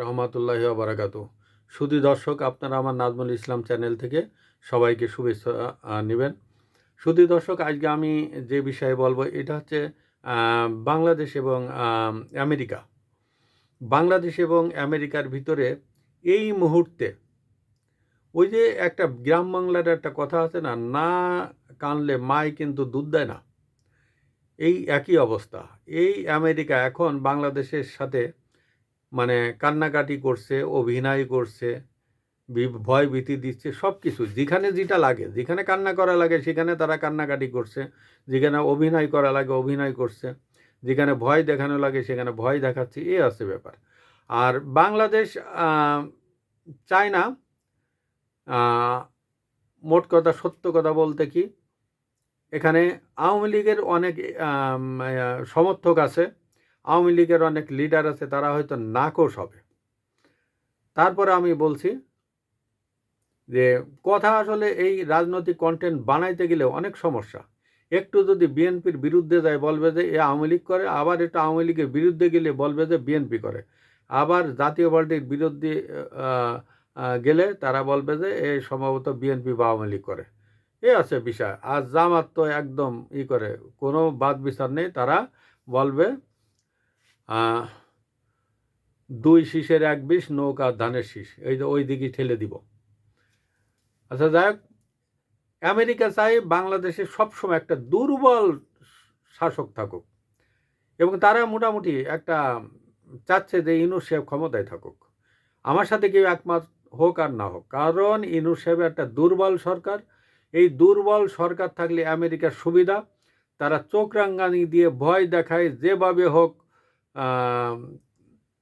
রহমতুল্লাহ বারাকাতু। শুধু দর্শক, আপনারা আমার নাজমুল ইসলাম চ্যানেল থেকে সবাইকে শুভেচ্ছা নেবেন। শুধু দর্শক, আজকে আমি যে বিষয়ে বলব, এটা হচ্ছে বাংলাদেশ এবং আমেরিকা। বাংলাদেশ এবং আমেরিকার ভিতরে এই মুহূর্তে ওই যে একটা গ্রাম বাংলার একটা কথা আছে না না কানলে মাই কিন্তু দুধ দেয় না। এই একই অবস্থা। এই আমেরিকা এখন বাংলাদেশের সাথে মানে কান্নাকাটি করছে, অভিনয় করছে ভয় ভীতি দিচ্ছে সব কিছু যেখানে যেটা লাগে, যেখানে কান্না করা লাগে, সেখানে তারা কান্নাকাটি করছে। যেখানে অভিনয় করা লাগে, অভিনয় করছে। যেখানে ভয় দেখানো লাগে, সেখানে ভয় দেখাচ্ছে, এ আছে ব্যাপার। আর বাংলাদেশ চায় না মোট কথা, সত্য কথা বলতে কি, এখানে আওয়ামী লীগের অনেক সমর্থক আছে। আওয়ামী লীগের অনেক লিডার আছে, তারা হয়তো নাকশ হবে। তারপরে আমি বলছি যে, কথা আসলে এই রাজনৈতিক কন্টেন্ট বানাইতে গেলে অনেক সমস্যা। একটু যদি বিএনপির বিরুদ্ধে যায়, বলবে যে এ আওয়ামী লীগ করে, আবার এটা আওয়ামী লীগের বিরুদ্ধে গেলে বলবে যে বিএনপি করে। আবার জাতীয় পার্টির বিরুদ্ধে গেলে তারা বলবে যে এ সম্ভবত বিএনপি বা আওয়ামী লীগ করে। এ আছে বিষয়। আর জামাত তো একদম ই করে, কোনো বাদ বিচার নেই। তারা বলবে দুই শীষের এক বিষ, নৌকা ধানের শীষ। এই ওই দিকে ঠেলে দিব। আচ্ছা যাই হোক, আমেরিকা চাই বাংলাদেশে সবসময় একটা দুর্বল শাসক থাকুক। এবং তারা মোটামুটি একটা চাচ্ছে যে ইনুস সাহেব ক্ষমতায় থাকুক। আমার সাথে কেউ একমত হোক আর না হোক, কারণ ইনুস সাহেব একটা দুর্বল সরকার। এই দুর্বল সরকার থাকলে আমেরিকার সুবিধা। তারা চোখ রাঙ্গানি দিয়ে ভয় দেখায় যেভাবে হোক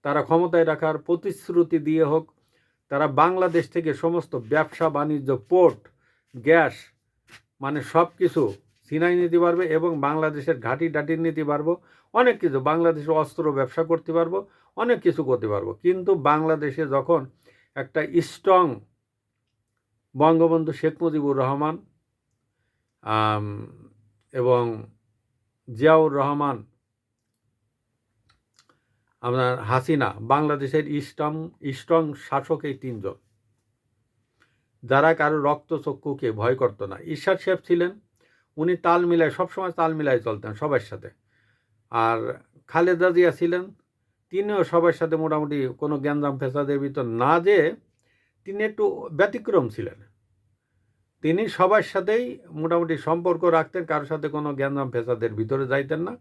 তারা ক্ষমতায় রাখার প্রতিশ্রুতি দিয়ে হোক, তারা বাংলাদেশ থেকে সমস্ত ব্যবসা, বাণিজ্য, পোর্ট, গ্যাস মানে সব কিছু সিনাই নিতে পারবে এবং বাংলাদেশের ঘাঁটি ডাটি নিতে পারব। অনেক কিছু, বাংলাদেশে অস্ত্র ব্যবসা করতে পারব, অনেক কিছু করতে পারব। কিন্তু বাংলাদেশে যখন একটা স্ট্রং বঙ্গবন্ধু শেখ মুজিবুর রহমান এবং জিয়াউর রহমান আপনার হাসিনা বাংলাদেশের স্ট্রং স্ট্রং শাসক এই তিনজন। যারা কারও রক্তচক্ষুকে ভয় করতো না। ঈশ্বর সাহেব ছিলেন, উনি তাল মিলায় সবসময় তাল মিলায় চলতেন সবার সাথে। আর খালেদা জিয়া ছিলেন, তিনিও সবার সাথে মোটামুটি কোনো জ্ঞানজাম ফেসাদের ভিতর না যে তিনি একটু ব্যতিক্রম ছিলেন। তিনি সবার সাথেই মোটামুটি সম্পর্ক রাখতেন কারোর সাথে কোনো জ্ঞানজাম ফেসাদের ভিতরে যাইতেন না।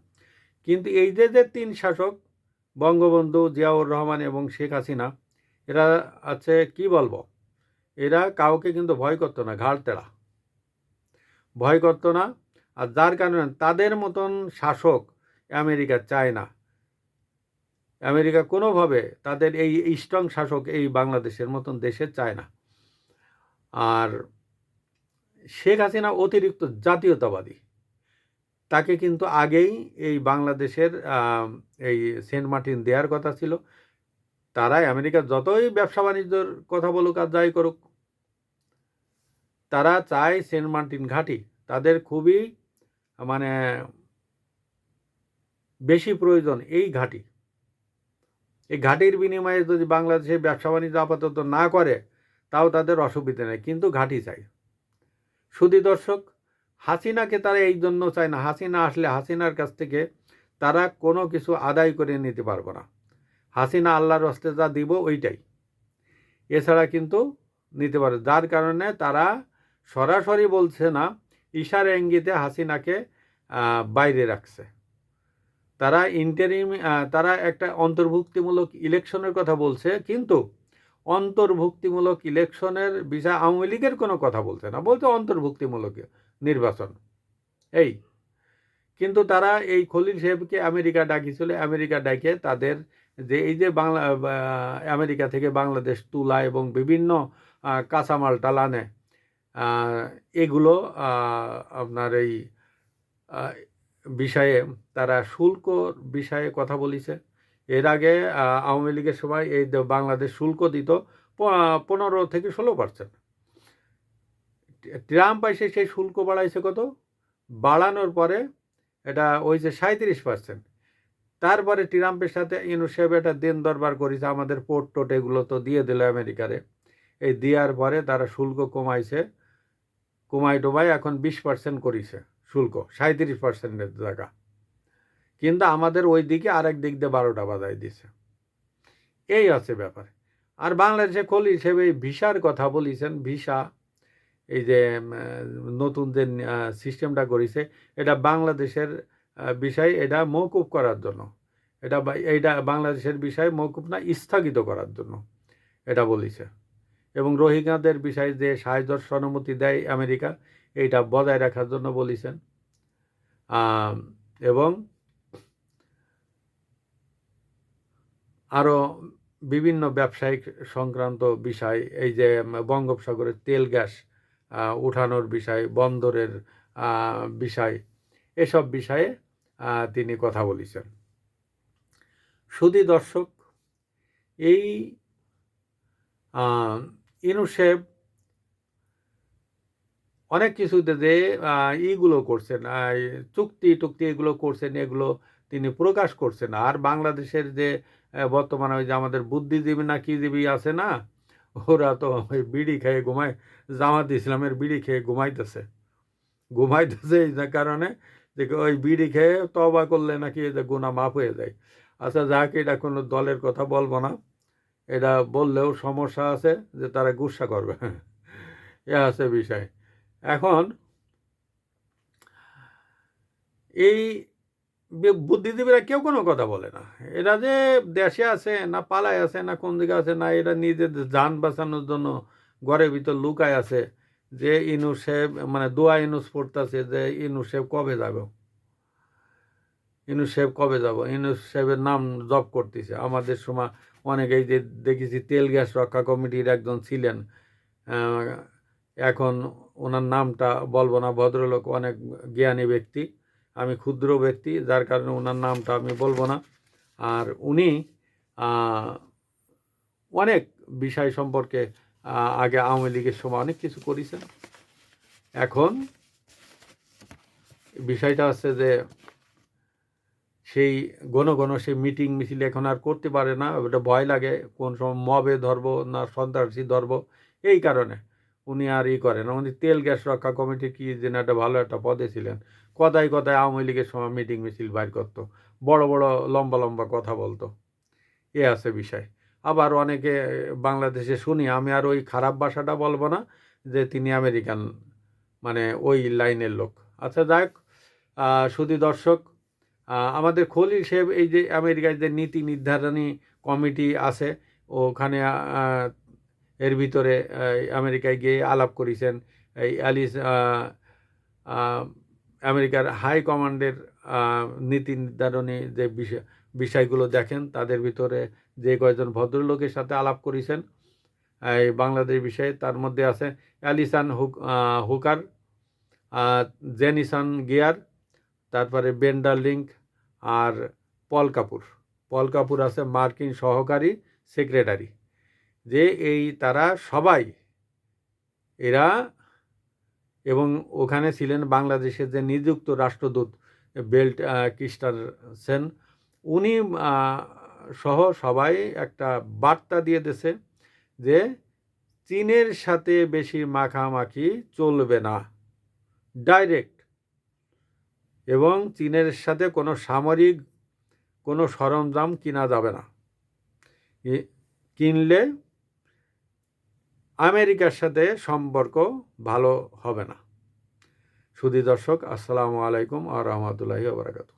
কিন্তু এই যে যে তিন শাসক বঙ্গবন্ধু জিয়াউর রহমান এবং শেখ হাসিনা, এরা আছে, কি বলব? এরা কাউকে কিন্তু ভয় করতো না ঘাড় তেড়া ভয় করতো না, আর যার কারণে তাদের মতন শাসক আমেরিকা চায় না। আমেরিকা কোনোভাবে তাদের এই স্ট্রং শাসক এই বাংলাদেশের মতন দেশে চায় না। আর শেখ হাসিনা অতিরিক্ত জাতীয়তাবাদী। তাকে কিন্তু আগেই এই বাংলাদেশের এই সেন্ট মার্টিন দেওয়ার কথা ছিল। তারাই আমেরিকা যতই ব্যবসা বাণিজ্যর কথা বলুক আর যাই করুক, তারা চায় সেন্ট মার্টিন ঘাঁটি। তাদের খুবই মানে বেশি প্রয়োজন এই ঘাঁটি। এই ঘাঁটির বিনিময়ে যদি বাংলাদেশে ব্যবসা বাণিজ্য আপাতত না করে, তাও তাদের অসুবিধা নেই। কিন্তু ঘাঁটি চাই। শুধু দর্শক হাসিনাকে তারা এই জন্য চায় না। হাসিনা আসলে হাসিনার কাছ থেকে তারা কোনো কিছু আদায় করে নিতে পারবে না। হাসিনা আল্লাহর হস্তে যা দিব ওইটাই। এছাড়া কিন্তু নিতে পারে। যার কারণে তারা সরাসরি বলছে না, ইশারা ইঙ্গিতে হাসিনাকে বাইরে রাখছে। তারা ইন্টারিম তারা একটা অন্তর্ভুক্তিমূলক ইলেকশনের কথা বলছে, কিন্তু অন্তর্ভুক্তিমূলক ইলেকশনের বিষয়ে আওয়ামী লীগের কোনো কথা বলছে না, বলছে অন্তর্ভুক্তিমূলক নির্বাচন। এই। কিন্তু তারা এই খলিল সাহেবকে আমেরিকা ডাকিছিল, আমেরিকা ডাকে তাদের যে এই যে বাংলা আমেরিকা থেকে বাংলাদেশ তুলা এবং বিভিন্ন কাঁচামাল টালানে এগুলো আপনার এই বিষয়ে তারা শুল্ক বিষয়ে কথা বলিছে। এর আগে আওয়ামী লীগের সময় এই বাংলাদেশ শুল্ক দিত পনেরো থেকে ষোলো পার্সেন্ট ট্রাম্প এসে সেই শুল্ক বাড়াইছে কত? বাড়ানোর পরে এটা ওই যে সাঁত্রিশ পার্সেন্ট তারপরে ট্রাম্পের সাথে ইউনুসেফ একটা দিন দরবার করেছে, আমাদের পোর্ট টোট এগুলো তো দিয়ে দিল আমেরিকারে। এই দেওয়ার পরে তারা শুল্ক কমাইছে কমাই ডোমাই এখন বিশ পার্সেন্ট করেছে শুল্ক সাঁত্রিশ পার্সেন্টের জায়গা। কিন্তু আমাদের ওই দিকে আরেক দিক দিয়ে বারোটা বাজায় দিছে। এই আছে ব্যাপার। আর বাংলাদেশে খোল হিসেবে ভিসার কথা বলিছেন, ভিসা, এই যে নতুন যে সিস্টেমটা করেছে, এটা বাংলাদেশের বিষয়, এটা মৌকুব করার জন্য। এটা এইটা বাংলাদেশের বিষয় মৌকুব না, স্থগিত করার জন্য এটা বলিছে। এবং রোহিঙ্গাদের বিষয়ে যে সাহায্য অনুমতি দেয় আমেরিকা, এইটা বজায় রাখার জন্য বলিছেন। এবং আরও বিভিন্ন ব্যবসায়িক সংক্রান্ত বিষয়, এই যে বঙ্গোপসাগরের তেল গ্যাস উঠানোর বিষয়, বন্দরের বিষয়, এসব বিষয়ে তিনি কথা বলেছেন। সুদী দর্শক, এই ইনুসেব অনেক কিছুতে যে ইগুলো করছেন চুক্তি টুক্তি এগুলো করছেন, এগুলো তিনি প্রকাশ করছেন। আর বাংলাদেশের যে বর্তমানে ওই যে আমাদের বুদ্ধিজীবী না কি জীবী আছে না, ওরা তো ওই বিড়ি খেয়ে ঘুমায়, জামাত ইসলামের বিড়ি খেয়ে ঘুমাইতেছে। ঘুমাইতেছে এই কারণে যে ওই বিড়ি খেয়ে তবা করলে নাকি এই যে গুণা মাফ হয়ে যায়। আচ্ছা যাকে, এটা কোনো দলের কথা বলব না। এটা বললেও সমস্যা আছে যে তারা গুসা করবে। এ আছে বিষয়। এখন এই বুদ্ধিজীবীরা কেউ কোনো কথা বলে না। এরা যে দেশে আছে, না পালায় আছে, না কোন দিকে আছে, না এরা নিজের যান বাঁচানোর জন্য ঘরের ভিতর লুকায় আছে, যে ইনুসেব মানে দোয়া ইনুস পড়তেছে যে ইনুসেব কবে যাব? ইনুসেব কবে যাব? ইনুসেবের নাম জব করতেছে। আমাদের সময় অনেকেই যে দেখেছি তেল গ্যাস রক্ষা কমিটির একজন ছিলেন এখন ওনার নামটা বলব না, ভদ্রলোক অনেক জ্ঞানী ব্যক্তি। আমি ক্ষুদ্র ব্যক্তি, যার কারণে ওনার নামটা আমি বলব না। আর উনি অনেক বিষয় সম্পর্কে আগে আওয়ামী লীগের সময় অনেক কিছু করেছেন। এখন বিষয়টা হচ্ছে যে, সেই ঘন ঘন সেই মিটিং মিছিল এখন আর করতে পারে না। ওটা ভয় লাগে, কোন সময় মবে ধরব না সন্ত্রাসী ধরব, এই কারণে উনি আর ই করেন উনি তেল গ্যাস রক্ষা কমিটি কি যেন একটা ভালো একটা পদে ছিলেন। কথায় কথায় আওয়ামী লীগের সময় মিটিং মিছিল বাইর করতো। বড় বড় লম্বা লম্বা কথা বলতো। এ আছে বিষয়। আবার অনেকে বাংলাদেশে শুনি, আমি আর ওই খারাপ ভাষাটা বলব না যে তিনি আমেরিকান মানে ওই লাইনের লোক। আচ্ছা যাক শুধু দর্শক আমাদের খলি সাহেব এই যে আমেরিকায় যে নীতি নির্ধারণী কমিটি আছে, ওখানে এর ভিতরে আমেরিকায় গিয়ে আলাপ করেছেন। এই অ্যালিস আমেরিকার হাই কমান্ডের নীতি নির্ধারণী যে বিষয়, বিষয়গুলো দেখেন, তাদের ভিতরে যে কয়েকজন ভদ্রলোকের সাথে আলাপ করেছেন এই বাংলাদেশ বিষয়ে, তার মধ্যে আছে অ্যালিসান হুক হুকার জেনিসান গিয়ার, তারপরে বেন্ডার লিঙ্ক আর পল কাপুর। পল কাপুর আছে মার্কিন সহকারী সেক্রেটারি। যে এই তারা সবাই, এরা এবং ওখানে ছিলেন বাংলাদেশের যে নিযুক্ত রাষ্ট্রদূত বেল্ট সেন উনি সহ সবাই একটা বার্তা দিয়ে দিয়েছে যে চীনের সাথে বেশি মাখামাখি চলবে না, ডাইরেক্ট। এবং চীনের সাথে কোনো সামরিক, কোনো সরঞ্জাম কিনা যাবে না। কিনলে আমেরিকার সাথে সম্পর্ক ভালো হবে না। সুদী দর্শক আসসালামু আলাইকুম আ রহমতুল্লাহি বারাকাতু